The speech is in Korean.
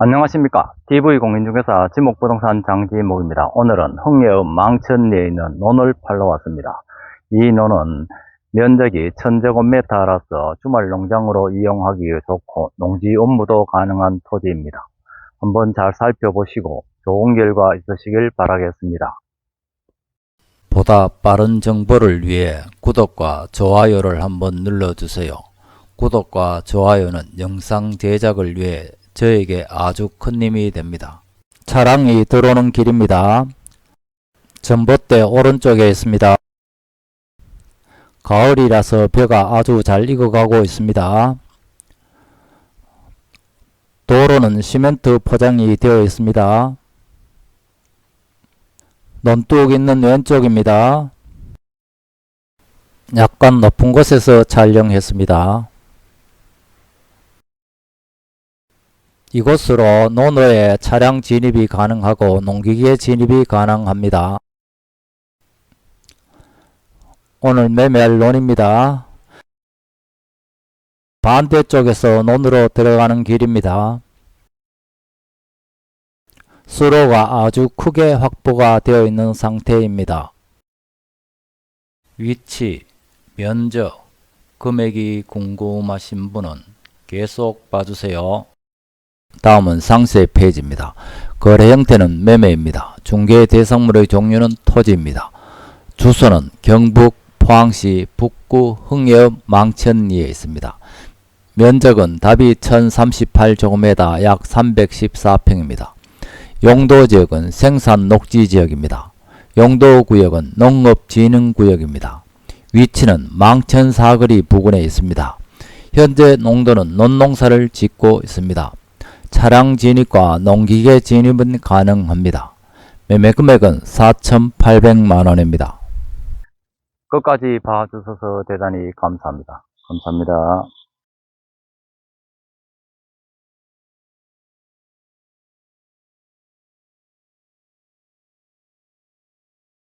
안녕하십니까. TV공인중개사 지목부동산 장지목입니다. 오늘은 흥예읍 망천리에 있는 논을 팔러 왔습니다. 이 논은 면적이 1000제곱미터라서 주말 농장으로 이용하기 좋고 농지 업무도 가능한 토지입니다. 한번 잘 살펴보시고 좋은 결과 있으시길 바라겠습니다. 보다 빠른 정보를 위해 구독과 좋아요를 한번 눌러주세요. 구독과 좋아요는 영상 제작을 위해 저에게 아주 큰 힘이 됩니다. 차량이 들어오는 길입니다. 전봇대 오른쪽에 있습니다. 가을이라서 벼가 아주 잘 익어가고 있습니다. 도로는 시멘트 포장이 되어 있습니다. 논둑 있는 왼쪽입니다. 약간 높은 곳에서 촬영했습니다. 이곳으로 논어에 차량 진입이 가능하고 농기계 진입이 가능합니다. 오늘 매매할 논입니다. 반대쪽에서 논으로 들어가는 길입니다. 수로가 아주 크게 확보가 되어 있는 상태입니다. 위치, 면적, 금액이 궁금하신 분은 계속 봐주세요. 다음은 상세 페이지입니다. 거래 형태는 매매입니다. 중개 대상물의 종류는 토지입니다. 주소는 경북 포항시 북구 흥예읍 망천리에 있습니다. 면적은 답이 1038제곱미터 약 314평입니다. 용도 지역은 생산 녹지 지역입니다. 용도 구역은 농업진흥구역입니다. 위치는 망천 사거리 부근에 있습니다. 현재 농도는 논농사를 짓고 있습니다. 차량 진입과 농기계 진입은 가능합니다. 매매 금액은 4,800만원입니다. 끝까지 봐주셔서 대단히 감사합니다. 감사합니다.